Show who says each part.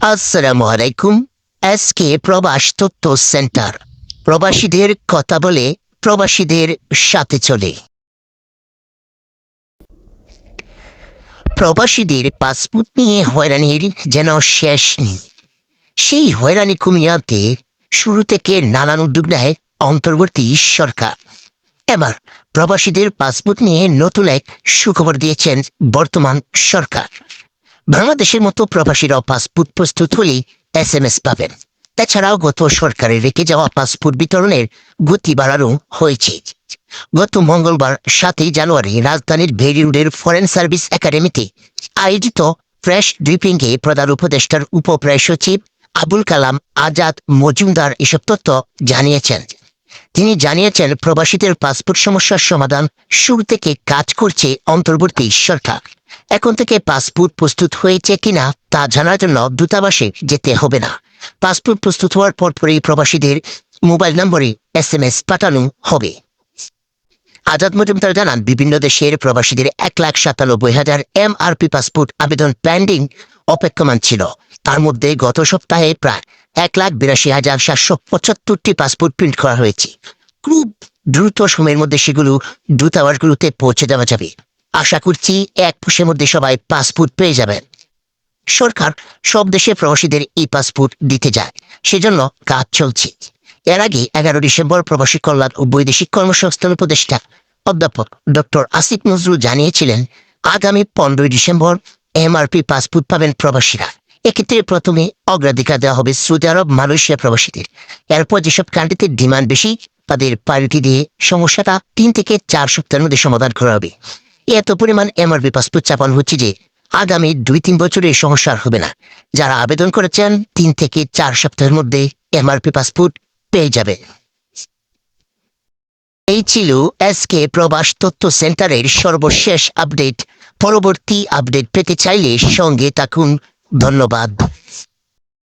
Speaker 1: আসসালামু আলাইকুম এসকে প্রবাস তথ্য সেন্টার। প্রবাসীদের কথা বলে প্রবাসীদের সাথে চলে। প্রবাসীদের পাসপোর্ট নিয়ে হয়রানির যেন শেষ নেই। সেই হয়রানি কমিয়ে আনতে শুরু থেকে নানান উদ্যোগ নেয় অন্তর্বর্তী সরকার। এবার প্রবাসীদের পাসপোর্ট নিয়ে নতুন এক সুখবর দিয়েছেন বর্তমান সরকার। বাংলাদেশের মতো প্রবাসীরাও পাসপোর্ট প্রস্তুত হলেই এস এম এস পাবেন। তাছাড়াও গত সরকারের রেখে যাওয়া পাসপোর্ট বিতরণের গতি বাড়ানো হয়েছে। গত মঙ্গলবার সাতই জানুয়ারি রাজধানীর ভেরি রোডের ফরেন সার্ভিস একাডেমিতে আয়োজিত ফ্রেশ ড্রিপিংয়ে প্রধান উপদেষ্টার উপপ্রায় সচিব আবুল কালাম আজাদ মজুমদার এসব তথ্য জানিয়েছেন। তিনি জানিয়েছেন, প্রবাসীদের পাসপোর্ট সমস্যার সমাধান শুরু থেকে কাজ করছে অন্তর্বর্তী সরকার। এখন থেকে পাসপোর্ট প্রস্তুত হয়েছে কিনা তা জানার জন্য দূতাবাসে যেতে হবে না। পাসপোর্ট প্রস্তুত হওয়ার পরপরই প্রবাসীদের মোবাইল নম্বরে এস এম এস পাঠানো হবে। আজাদ মজুমদার জানান, বিভিন্ন দেশের প্রবাসীদের এক লাখ সাতানব্বই হাজার এম এমআরপি পাসপোর্ট আবেদন পেন্ডিং অপেক্ষমান ছিল। তার মধ্যে গত সপ্তাহে প্রায় এক লাখ বিরাশি হাজার সাতশো পঁচাত্তরটি পাসপোর্ট প্রিন্ট করা হয়েছে। খুব দ্রুত সময়ের মধ্যে সেগুলো দূতাবাসগুলোতে পৌঁছে দেওয়া যাবে। আশা করছি এক মাসের মধ্যে সবাই পাসপোর্ট পেয়ে যাবেন সরকার সব দেশে প্রবাসীদের এই পাসপোর্ট দিতে যায়, সেজন্য কাজ চলছে। এর আগে এগারো ডিসেম্বর প্রবাসী কল্যাণ ও বৈদেশিক কর্মসংস্থান উপদেষ্টা অধ্যাপক ডক্টর আসিফ নজরুল জানিয়েছিলেন, আগামী পনেরোই ডিসেম্বর এমআরপি পাসপোর্ট পাবেন প্রবাসীরা। এক্ষেত্রে প্রথমে অগ্রাধিকার দেওয়া হবে সৌদি আরব, মালয়েশিয়া প্রবাসীদের। এরপর যেসব কান্ট্রিতে ডিমান্ড বেশি, তাদের প্রায়োরিটি দিয়ে সমস্যাটা তিন থেকে চার সপ্তাহের মধ্যে সমাধান করা হবে। এত পরিমাণ এমআরপি পাসপোর্ট চাপানো হচ্ছে যে আগামী দুই তিন বছরে সমস্যা হবে না। যারা আবেদন করেছেন, তিন থেকে চার সপ্তাহের মধ্যে এমআরপি পাসপোর্ট পেয়ে যাবে। এই ছিল এসকে প্রবাস তথ্য সেন্টারের সর্বশেষ আপডেট। পরবর্তী আপডেট পেতে চাইলে সঙ্গে থাকুন। ধন্যবাদ।